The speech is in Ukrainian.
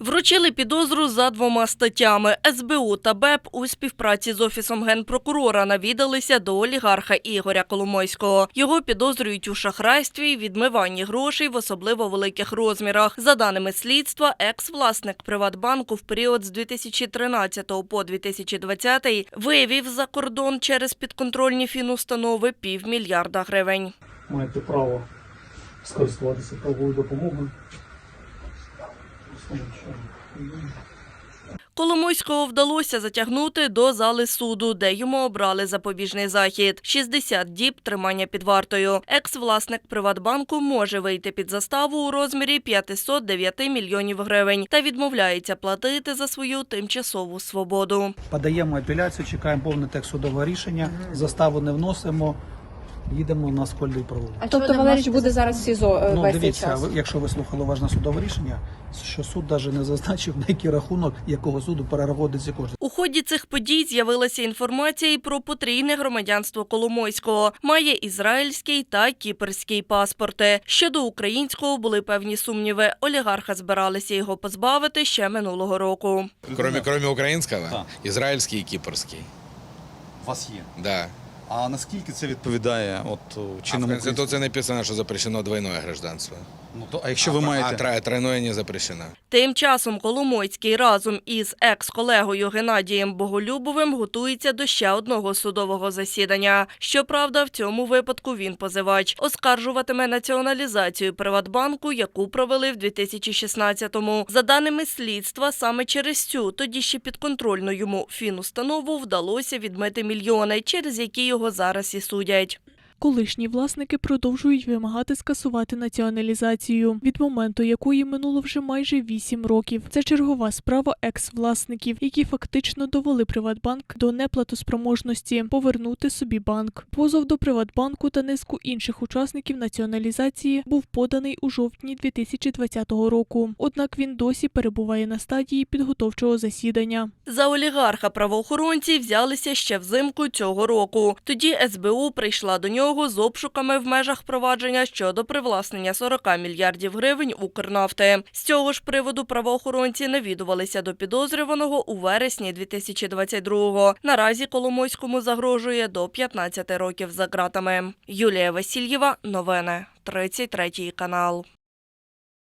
Вручили підозру за двома статтями. СБУ та БЕП у співпраці з офісом генпрокурора навідалися до олігарха Ігоря Коломойського. Його підозрюють у шахрайстві, відмиванні грошей в особливо великих розмірах. За даними слідства, екс-власник Приватбанку в період з 2013 по 2020 вивів за кордон через підконтрольні фінустанови півмільярда гривень. маєте право скористуватися правовою допомогою. Коломойського вдалося затягнути до зали суду, де йому обрали запобіжний захід – 60 діб тримання під вартою. Екс-власник Приватбанку може вийти під заставу у розмірі 509 мільйонів гривень та відмовляється платити за свою тимчасову свободу. Подаємо апеляцію, чекаємо повний текст судового рішення, заставу не вносимо, їдемо на скольний провулок. А Тобто Валерійович буде зараз в СІЗО е, Ну, весь цей дивіться, час? ви- якщо ви слухали уважно судове рішення, що суд навіть не зазначив, на який рахунок якого суду перераховуються кошти. У ході цих подій з'явилася інформація і про потрійне громадянство Коломойського. Має ізраїльський та кіпрський паспорти. Щодо українського були певні сумніви. Олігарха збиралися його позбавити ще минулого року. Кроме, кроме украинского, Да. израильский и кипрский. У вас є. Да. А наскільки це відповідає от чинному А в конституції написано, що запрещено двойное гражданство. Ну то а якщо ви а, маєте а тро- тройное не запрещено. Тим часом Коломойський разом із екс-колегою Геннадієм Боголюбовим готується до ще одного судового засідання. Щоправда, в цьому випадку він позивач оскаржуватиме націоналізацію Приватбанку, яку провели в 2016-му. За даними слідства, саме через цю тоді ще підконтрольну йому фінустанову вдалося відмити мільйони, через які його зараз і судять. Колишні власники продовжують вимагати скасувати націоналізацію, від моменту якої минуло вже майже вісім років. Це чергова справа екс-власників, які фактично довели Приватбанк до неплатоспроможності повернути собі банк. Позов до Приватбанку та низку інших учасників націоналізації був поданий у жовтні 2020 року. Однак він досі перебуває на стадії підготовчого засідання. За олігарха правоохоронці взялися ще взимку цього року. Тоді СБУ прийшла до нього з обшуками в межах провадження щодо привласнення 40 мільярдів гривень Укрнафти. З цього ж приводу правоохоронці навідувалися до підозрюваного у вересні 2022-го. Наразі Коломойському загрожує до 15 років за ґратами. Юлія Васильєва, новини, 33 канал.